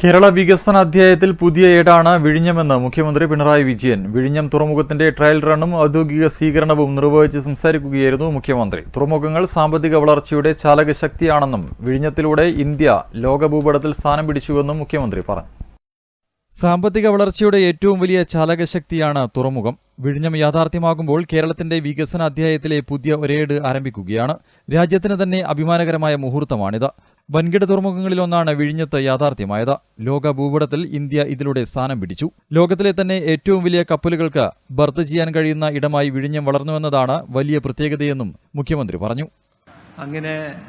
കേരള വികസന അധ്യായത്തിൽ പുതിയ ഏടാണ് വിഴിഞ്ഞമെന്ന് മുഖ്യമന്ത്രി പിണറായി വിജയൻ. വിഴിഞ്ഞം തുറമുഖത്തിന്റെ ട്രയൽ റണ്ണും ഔദ്യോഗിക സ്വീകരണവും നിർവഹിച്ച് സംസാരിക്കുകയായിരുന്നു മുഖ്യമന്ത്രി. തുറമുഖങ്ങൾ സാമ്പത്തിക വളർച്ചയുടെ ചാലകശക്തിയാണെന്നും വിഴിഞ്ഞത്തിലൂടെ ഇന്ത്യ ലോകഭൂപടത്തിൽ സ്ഥാനം പിടിച്ചുവെന്നും മുഖ്യമന്ത്രി പറഞ്ഞു. സാമ്പത്തിക വളർച്ചയുടെ ഏറ്റവും വലിയ ചാലകശക്തിയാണ് തുറമുഖം. വിഴിഞ്ഞം യാഥാർത്ഥ്യമാകുമ്പോൾ കേരളത്തിന്റെ വികസന അധ്യായത്തിലെ പുതിയ ഒരേട് ആരംഭിക്കുകയാണ്. രാജ്യത്തിന് തന്നെ അഭിമാനകരമായ മുഹൂർത്തമാണിത്. വൻകിട തുറമുഖങ്ങളിലൊന്നാണ് വിഴിഞ്ഞത്ത് യാഥാർത്ഥ്യമായത്. ലോക ഭൂപടത്തിൽ ഇന്ത്യ ഇതിലൂടെ സ്ഥാനം പിടിച്ചു. ലോകത്തിലെ തന്നെ ഏറ്റവും വലിയ കപ്പലുകൾക്ക് ബർത്ത് ചെയ്യാൻ കഴിയുന്ന ഇടമായി വിഴിഞ്ഞം വളർന്നുവെന്നതാണ് വലിയ പ്രത്യേകതയെന്നും മുഖ്യമന്ത്രി പറഞ്ഞു. അങ്ങനെ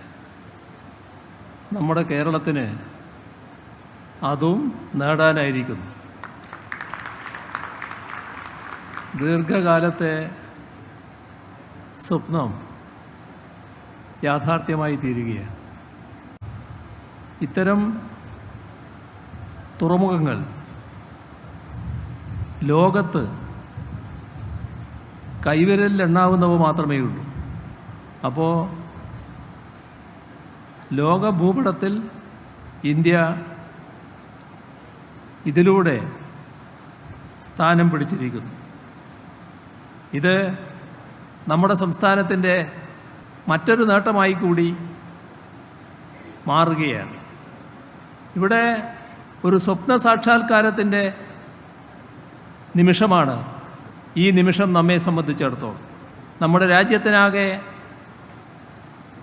നമ്മുടെ കേരളത്തിന് അതും നേടാനായിരിക്കുന്നു. ദീർഘകാലത്തെ സ്വപ്നം യാഥാർത്ഥ്യമായി തീരുകയാണ്. ഇത്തരം തുറമുഖങ്ങൾ ലോകത്ത് കൈവിരലിൽ മാത്രമേ ഉള്ളൂ അപ്പോൾ ലോക ഭൂപടത്തിൽ ഇന്ത്യ ഇതിലൂടെ സ്ഥാനം പിടിച്ചിരിക്കുന്നു. ഇത് നമ്മുടെ സംസ്ഥാനത്തിന്റെ മറ്റൊരു നേട്ടമായി കൂടി മാറുകയാണ്. ഇവിടെ ഒരു സ്വപ്ന സാക്ഷാത്കാരത്തിന്റെ നിമിഷമാണ് ഈ നിമിഷം നമ്മെ സംബന്ധിച്ചിടത്തോളം. നമ്മുടെ രാജ്യത്തിനാകെ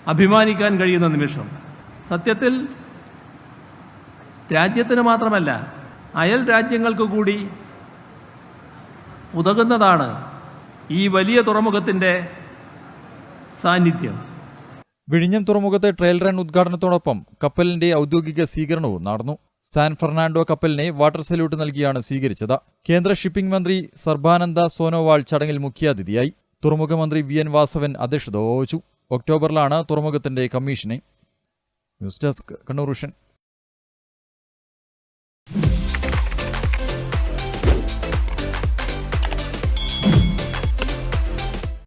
അഭിമാനിക്കാൻ കഴിയുന്ന നിമിഷം. സത്യത്തിൽ രാജ്യത്തിന് മാത്രമല്ല അയൽ രാജ്യങ്ങൾക്ക് കൂടി ഉതകുന്നതാണ് ഈ വലിയ തുറമുഖത്തിന്റെ സാന്നിധ്യം. വിഴിഞ്ഞം തുറമുഖത്തെ ട്രയൽ റൺ ഉദ്ഘാടനത്തോടൊപ്പം കപ്പലിന്റെ ഔദ്യോഗിക സ്വീകരണവും നടന്നു. സാൻ ഫെർണാണ്ടോ കപ്പലിനെ വാട്ടർ സല്യൂട്ട് നൽകിയാണ് സ്വീകരിച്ചത്. കേന്ദ്ര ഷിപ്പിംഗ് മന്ത്രി സർബാനന്ദ സോനോവാൾ ചടങ്ങിൽ മുഖ്യാതിഥിയായി തുറമുഖ മന്ത്രി വി എൻ വാസവൻ അധ്യക്ഷത വഹിച്ചു. ഒക്ടോബറിലാണ് തുറമുഖത്തിന്റെ കമ്മീഷനെ. News desk Kannur